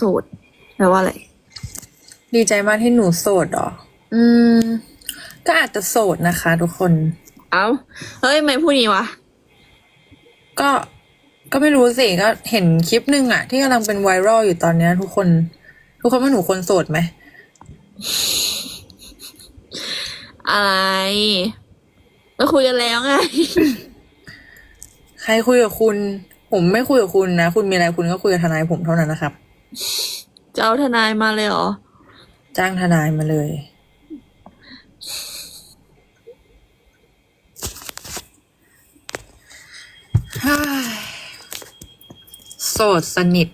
โสดแปลว่าอะไร ดีใจมากที่หนูโสดเหรอ อืม ก็อาจจะโสดนะคะ ทุกคน เอ้า เฮ้ยไม่พูดนี้วะ ก็ ก็ไม่รู้สิก็เห็นคลิปหนึ่งอะที่กำลังเป็นไวรัลอยู่ตอนเนี้ยทุกคน ทุกคนว่าหนูคนโสดไหม อะไรก็คุยกันแล้วไง ใครคุยกับคุณ ผมไม่คุยกับคุณนะ คุณมีอะไรคุณก็คุยกับทนายผมเท่านั้นนะครับ จะเอาทนายมาเลยเหรอ จ้างทนายมาเลยฮ่ายโสดสนิท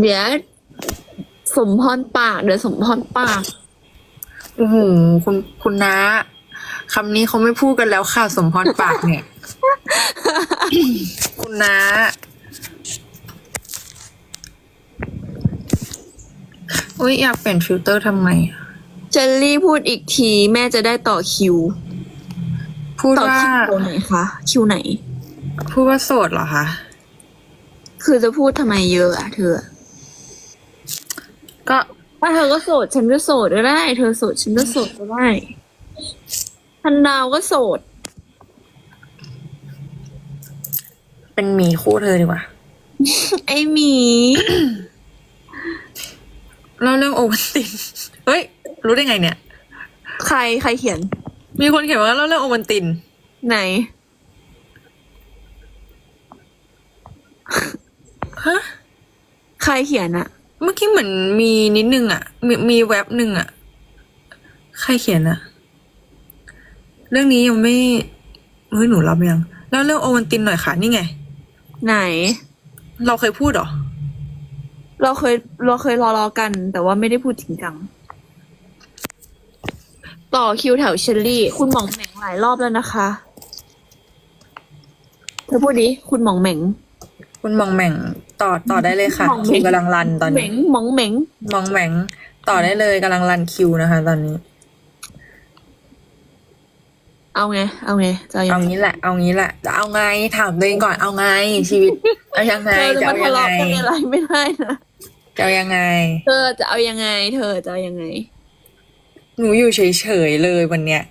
เดี๋ยวสมพรปาก เดี๋ยวสมพรปาก โอ้โหคุณคุณน้าคำนี้เขาไม่พูดกันแล้วค่ะ สมพรปากเนี่ย คุณน้าอุ้ยอยากเปลี่ยนฟิลเตอร์ทำไมอะเจลลี่พูดอีกทีแม่จะได้ต่อคิว พูดต่อว่าคิวไหนคะ คิวไหน พูดว่าโสดเหรอคะ คือจะพูดทำไมเยอะอะเธอก็ถ้าเธอก็โสดฉันก็โสดก็ได้ เธอโสดฉันก็โสดก็ได้พันดาวก็โสด เป็นหมีคู่เธอดีกว่า ไอหมี เล่าเรื่องโอวัลติน เฮ้ย รู้ได้ไงเนี่ย ใครใครเขียน มีคนเขียนว่าเล่าเรื่องโอวัลติน ไหน ฮะ ใครเขียนอะเมื่อกี้เหมือนมีนิดนึงอะมีมีแว็บหนึ่งอะใครเขียนอะเรื่องนี้ยังไม่เฮ้ยหนูรับยังเล่าเรื่องโอวัลตินหน่อยค่ะ นี่ไง ไหน เราเคยพูดเหรอ เราเคยเราเคยรอรอกัน แต่ว่าไม่ได้พูดจริงจัง ต่อคิวแถวเชลลี่ คุณหมองแหม่งหลายรอบแล้วนะคะ เธอพูดดิ คุณหมองแหม่ง คุณมองแหม่งต่อต่อได้เลยค่ะ มองเหม่คิงวกำลังรันตอนเหนี้ม่งหมองเหม่ง มองแหม่งต่อได้เลยกำลังรันคิวนะคะ ตอนนี้ เอาไง เอาไงจะเอายัเอางไงงี้แหละ เอางี้แหละ จะเอาไง ถามตัวเองก่อน เอาไง ชีวิต เอายังไง เธอจะจะมาเอาทะยังไง เลาะกันอะไรไม่ได้นะ จะเอายังไง เธอจะเอายังไง เธอจะเอายังไง หนูอยู่เฉยๆเลยวันเนี้ย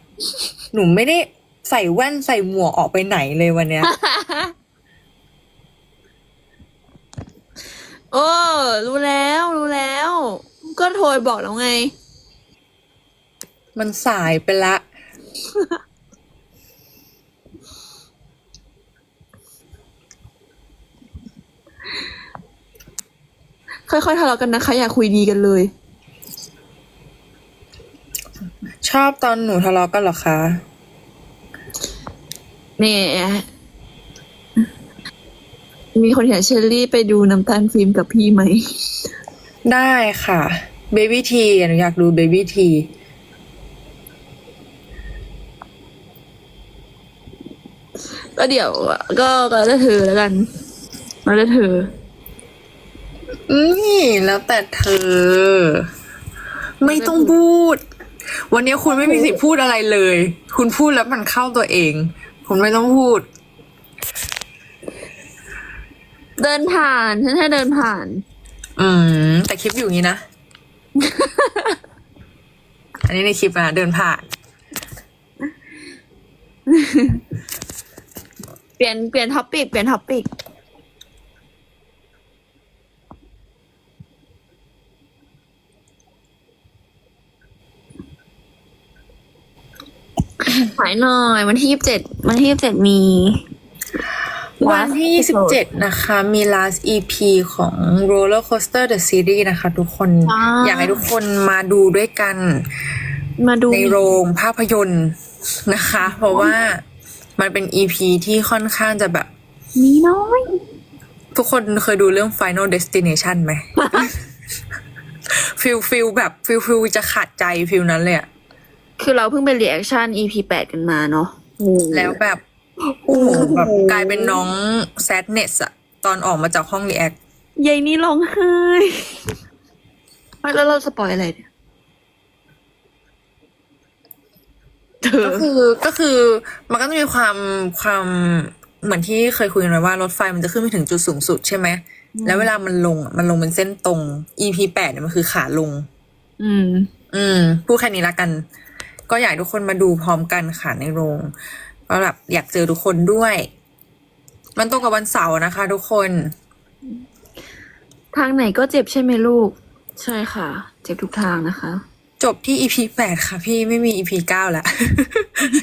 หนูไม่ได้ใส่แว่นใส่หมวกออกไปไหนเลยวันเนี้ย โอ้รู้แล้วรู้แล้ว ก็โทรบอกแล้วไง มันสายไปละ ค่อยๆทะเลาะกันนะคะ อย่าคุยดีกันเลย ชอบตอนหนูทะเลาะกันเหรอคะเนี่ยมีคนเห็นเชลลี่ไปดูน้ำตาลฟิล์มกับพี่ไหม ได้ค่ะเบบี้ทีหนูอยากดูเบบี้ทีก็เดี๋ยวก็ก็แล้วแต่เธอแล้วกันแล้วแต่เธอ นี่แล้วแต่เธอ ไม่ต้องพูด วันนี้คุณไม่มีสิทธิ์พูดอะไรเลย คุณพูดแล้วมันเข้าตัวเอง คุณไม่ต้องพูด เดินผ่านฉันแค่เดินผ่าน อืม แต่คลิปอยู่อย่างนี้นะ อันนี้ในคลิปนะเดินผ่าน เปลี่ยนเปลี่ยนท็อปิกเปลี่ยนท็อปิก ขายหน่อย วันที่ยี่สิบเจ็ดวันที่ยี่สิบเจ็ดมี วันที่ Last episode 27 นะคะ มี last EP ของ Roller Coaster the Series นะคะ ทุกคน ว้าว อยากให้ทุกคนมาดูด้วยกัน มาดูในโรงภาพยนตร์นะคะ เพราะว่ามันเป็น EP ที่ค่อนข้างจะแบบ มีน้อย ทุกคนเคยดูเรื่อง Final Destination ไหม ฟิลฟิลแบบฟิลฟิลจะขาดใจฟิลนั้นเลยอะ คือเราเพิ่งไปรีแอคชั่น EP แปดกันมาเนาะโอ้โหแล้วแบบโอ้โหแบบกลายเป็นน้อง sadness อะตอนออกมาจากห้องรีแอคยายนี่ร้องไห้ไม่แล้วเราสปอยอะไรเนี่ยเธอก็คือก็คือมันก็จะมีความความเหมือนที่เคยคุยกันไว้ว่ารถไฟมันจะขึ้นไปถึงจุดสูงสุดใช่ไหม แล้วเวลามันลงอะมันลงเป็นเส้นตรง EP แปดเนี่ยมันคือขาลง อืม อืม พูดแค่นี้ละกัน ก็อยากให้ทุกคนมาดูพร้อมกันค่ะในโรงก็แบบอยากเจอทุกคนด้วย มันตรงกับวันเสาร์นะคะ ทุกคน ทางไหนก็เจ็บใช่ไหมลูก ใช่ค่ะ เจ็บทุกทางนะคะ จบที่ EP แปดค่ะ พี่ไม่มี EP เก้าแล้ว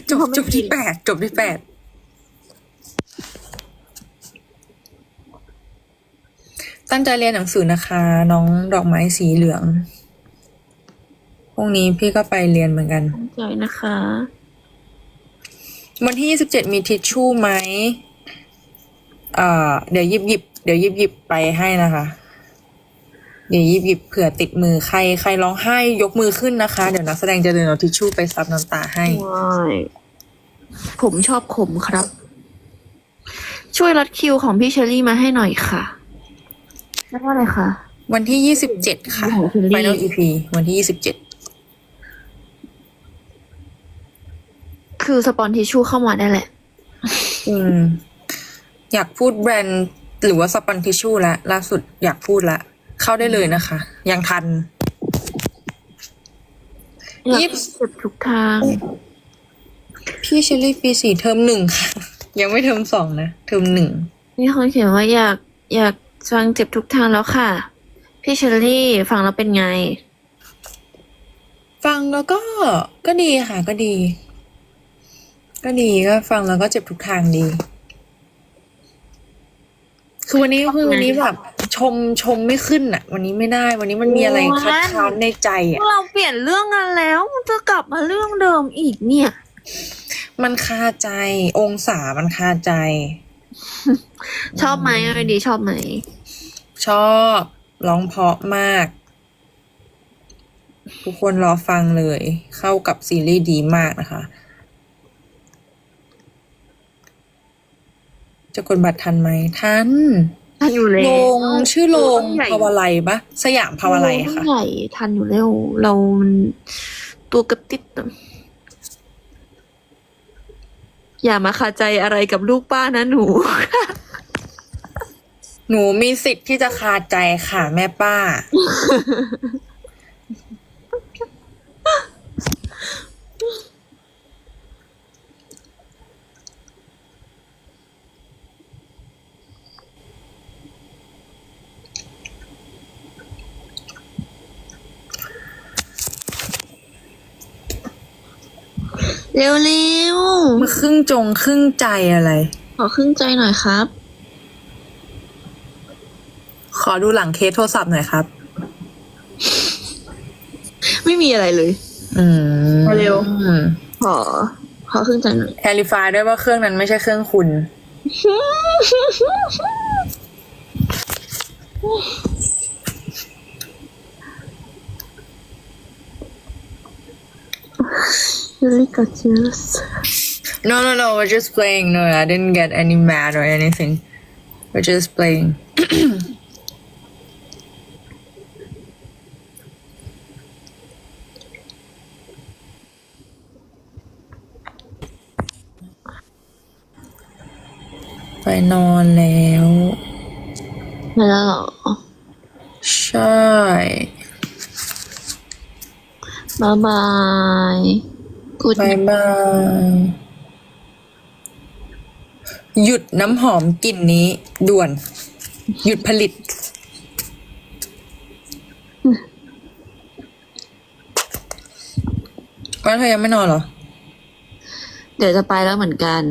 จบเพราะไม่จบที่มีแปดจบที่แปดตั้งใจเรียนหนังสือนะคะ น้องดอกไม้สีเหลืองพ รุ่งนี้พี่ก็ไปเรียนเหมือนกันตั้งใจนะคะ วันที่ยี่สิบเจ็ดมีทิชชู่ไหมเอ่อเดี๋ยวหยิบหยิบเดี๋ยวหยิบหยิบไปให้นะคะ เดี๋ยวหยิบหยิบเผื่อติดมือใครใครร้องไห้ยกมือขึ้นนะคะ เดี๋ยวนักแสดงจะเดินเอาทิชชู่ไปซับน้ำตาให้ ว้ายผมชอบขมครับ ช่วยรัดคิวของพี่เชอรี่มาให้หน่อยค่ะเรียกว่าอะไรคะ วันที่ยี่สิบเจ็ดค่ะ ของคุณลี่ Final EP วันที่ยี่สิบเจ็ด คือสปอนทิชชู่เข้ามาได้แหละ อืม อยากพูดแบรนด์ หรือว่าสปอนทิชชู่ละล่าสุดอยากพูดละ เข้าได้เลยนะคะ ยังทันอยากยิบเจ็บทุกทาง พี่เชอรี่ปีสี่เทอมหนึ่งค่ะ ยังไม่เทอมสองนะ เทอมหนึ่งมีคนเขียนว่าอยากอยากฟังเจ็บทุกทางแล้วค่ะ พี่เชอรี่ฟังแล้วเป็นไง ฟังแล้วก็ก็ดีค่ะก็ดี ก็ดีก็ฟังแล้วก็เจ็บทุกทางดี คือวันนี้คือวันนี้แบบ ชมชมไม่ขึ้นอะ วันนี้ไม่ได้ วันนี้มันมีอะไรคัดค้านในใจอะ เราเปลี่ยนเรื่องกันแล้ว มันจะกลับมาเรื่องเดิมอีกเนี่ย มันคาใจ องศามันคาใจ ชอบไหมอะไรดีชอบไหม ชอบร้องเพราะมาก ทุกคนรอฟังเลย เข้ากับซีรีส์ดีมากนะคะ จะกดบัตรทันไหมทันทันอยู่แล้วโรงชื่อโรงใหญ่ภาวไลปะสยามภาวไลโรงค่ะใหญ่ทันอยู่แล้วเรามันตัวกระติดอะอย่ามาคาใจอะไรกับลูกป้านะหนู หนูมีสิทธิ์ที่จะคาใจค่ะแม่ป้า เร็วเร็วมาครึ่งจงครึ่งใจอะไรๆขอครึ่งใจหน่อยครับ ขอดูหลังเคสโทรศัพท์หน่อยครับ ไม่มีอะไรเลย อืมเร็วอืมขอ ขอครึ่งใจหน่อยแคลิฟายด้วยว่าเครื่องนั้นไม่ใช่เครื่องคุณ really confused. No, no, no. We're just playing. No, I didn't get any mad or anything. We're just playing. I bye. ล้วไม่แล้วเหรอใช่บายบายกูดบายบาย หยุดน้ำหอมกลิ่นนี้ ด่วน หยุดผลิต ว่าเธอยังไม่นอนเหรอ เดี๋ยวจะไปแล้วเหมือนกัน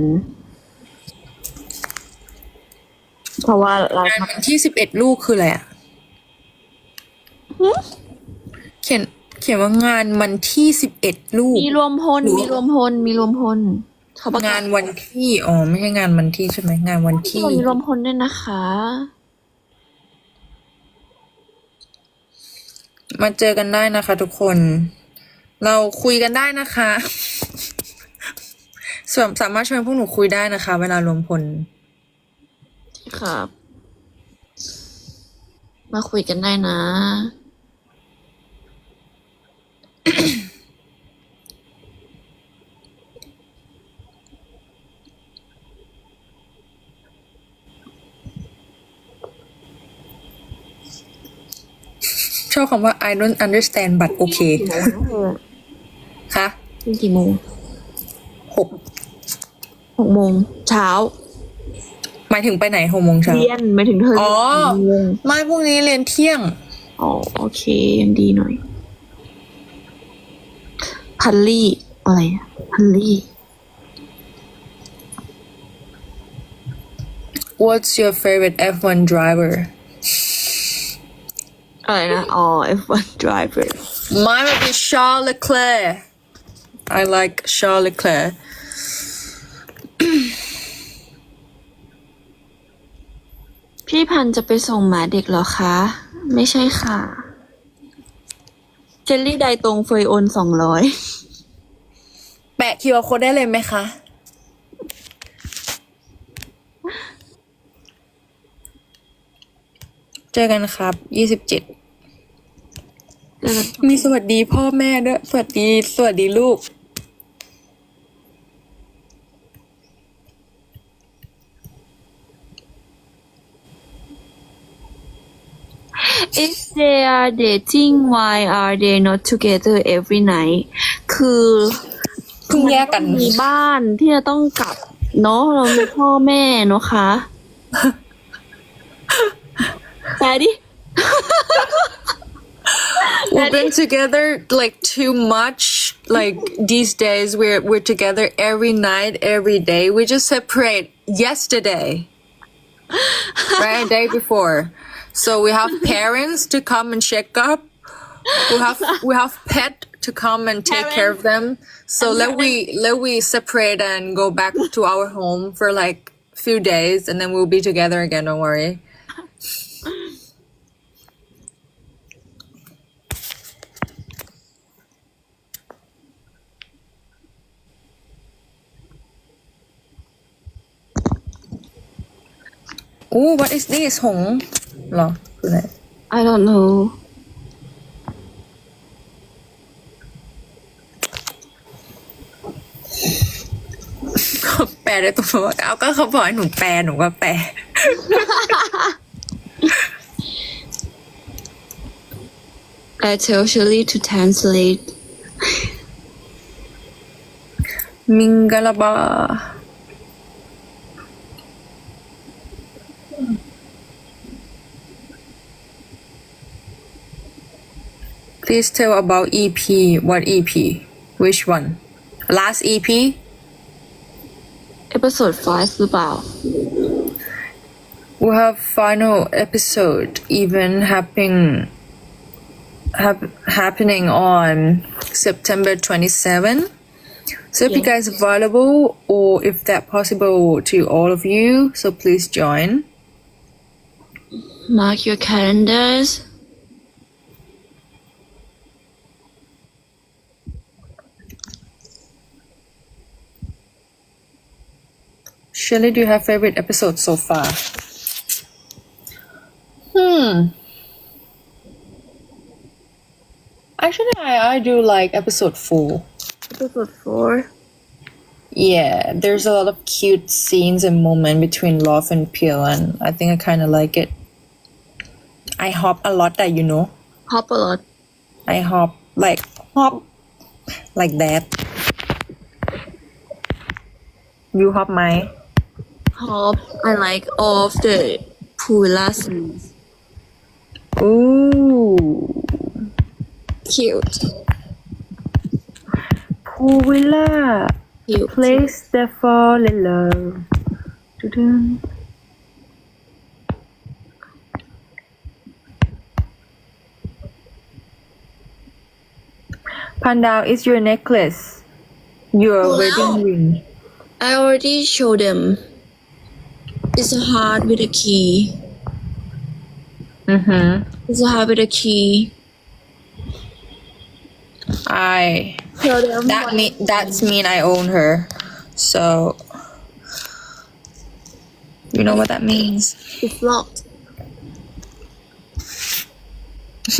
เพราะว่าเรางานวันที่สิบเอ็ดลูกคืออะไรอะ เขียนเขียนว่างานวันที่สิบเอ็ดลูก มีรวมพลหนูมีรวมพล มีรวมพลเขาประกาศงานวันที่ อ๋อ ไม่ใช่งานวันที่ใช่ไหมงานวันที่ มีรวมพลด้วยนะคะ มาเจอกันได้นะคะ ทุกคน เราคุยกันได้นะคะส่วนสามารถชวนพวกหนูคุยได้นะคะ เวลารวมพล ครับ มาคุยกันได้นะ ชอบคำว่า I don't understand but okay คะกี่โมงหกหกโมงเช้า หมายถึงไปไหนหกโมงเช้าเรียนหมายถึงเธออ๋อ ไม่พรุ่งนี้เรียนเที่ยง อ๋อ โอเค ยังดีหน่อย พันลี่ อะไรอะพันลี่ What's your favorite F1 driver อะไรนะอ๋อ F1 driver Mine would be Charles Leclerc I like Charles Leclerc พี่พั นธุ์จะไปส่งหมาเด็กเหรอคะไม่ใช่ค่ะเจลลี่ไดตรงเฟยโอนสองร้อยแปะ QR code ได้เลยไหมคะ เจอกันครับ ยี่สิบเจ็ด มีสวัสดีพ่อแม่ด้วย สวัสดี สวัสดีลูก If they are dating why are they not together every night คือ เพิ่งแยกกัน มีบ้านที่จะต้องกลับเนาะเรามีพ่อแม่เนาะคะแปลดิ We've been together like too much. Like these days, we're we're together every night, every day. We just separate yesterday, right? A day before. So we have parents to come and check up. we have we have pet to come and take care of them. So let we let we separate and go back to our home for like few days, and then we'll be together again. Don't worry. Oh, what is this? Hong? No, I don't know. แปลได้ตัวว่าเอาก็เขาบอกให้หนูแปลหนูก็แปล I tell Shirley to translate มิงกะลาบา Please tell about EP. What EP? Which one? Last E EP? episode 5 หรือเปล่า We have final episode even happening hap- happening on September 27. So if you guys are available or if that possible to all of you, so please join. mark your calendars Shelley, do you have favorite episode so far? Hmm. Actually, I, I do like episode four. episode 4 Yeah, there's a lot of cute scenes and moment between Love and Peel, and I think I kind of like it. I hop a lot, that you know. hop a lot I hop like hop like that. You hop my hop I like all of the Pula scenes ooh cute pool villa cute place that fall in love. Doo-doo. Pandao is your necklace. Your Wow. wedding ring. I already showed them it's a heart with a key Mm-hmm. it's a heart with a key I tell them that mean that's mean I own her. So you know what that means. it's locked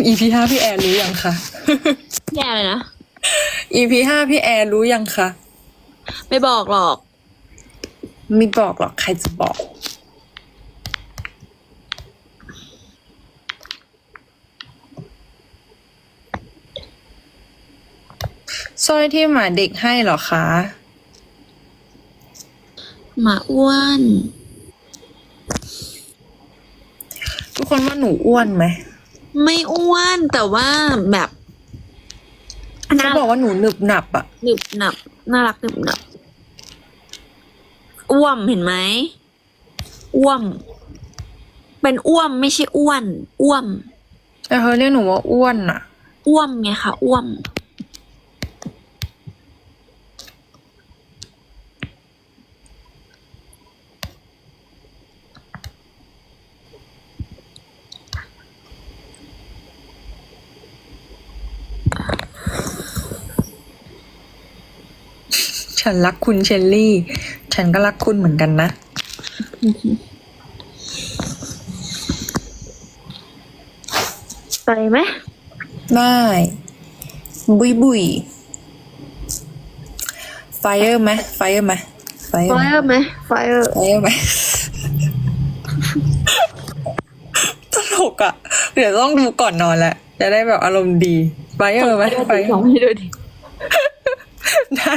EP ห้าพี่แอร์รู้ยังคะแย่เลยนะ EP ห้าพี่แอร์รู้ยังคะ ไม่บอกหรอก ไม่บอกหรอกใครจะบอก สร้อยที่หมาเด็กให้หรอคะ หมาอ้วน ทุกคนว่าหนูอ้วนไหม ไม่อ้วนแต่ว่าแบบเขาบอกว่าหนูหนึบหนับอะหนึบหนับ น่ารักหนึบหนับ อ้วมเห็นไหมอ้วม เป็นอ้วมไม่ใช่อ้วน อ้วม แต่เขาเรียกหนูว่าอ้วนอะอ้วมไงคะอ้วม ฉันรักคุณเชลลี่ ฉันก็รักคุณเหมือนกันนะ ไปไหม ได้ บุยบุยไฟเออร์ไหมไฟเออร์ไหมไฟเออไฟร์เออร์ไหมไฟเออร์ไฟเออร์ไหมตลกอะเดี๋ยวต้องดูก่อนนอนแหละ จะได้แบบอารมณ์ดีไฟเออร์ไหมไฟสองให้ดูดิ ได้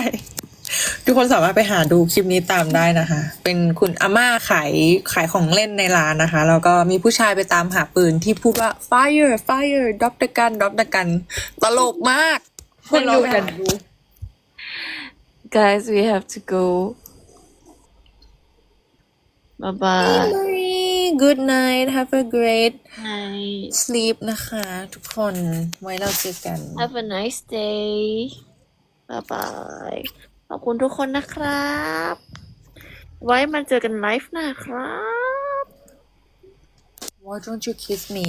ทุกคนสามารถไปหาดูคลิปนี้ตามได้นะคะ เป็นคุณอาม่าขายขายของเล่นในร้านนะคะ แล้วก็มีผู้ชายไปตามหาปืนที่พูดว่า fire fire drop the gun drop the gun ตลกมากคนดูกัน guys we have to go bye bye good night have a great night sleep นะคะ ทุกคนไว้เราเจอกัน have a nice day bye bye ข อบคุณทุกคนนะครับ ไว้มาเจอกันไลฟ์หน้าครับ Why don't you kiss me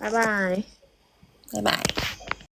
บ๊ายบายบ๊ายบาย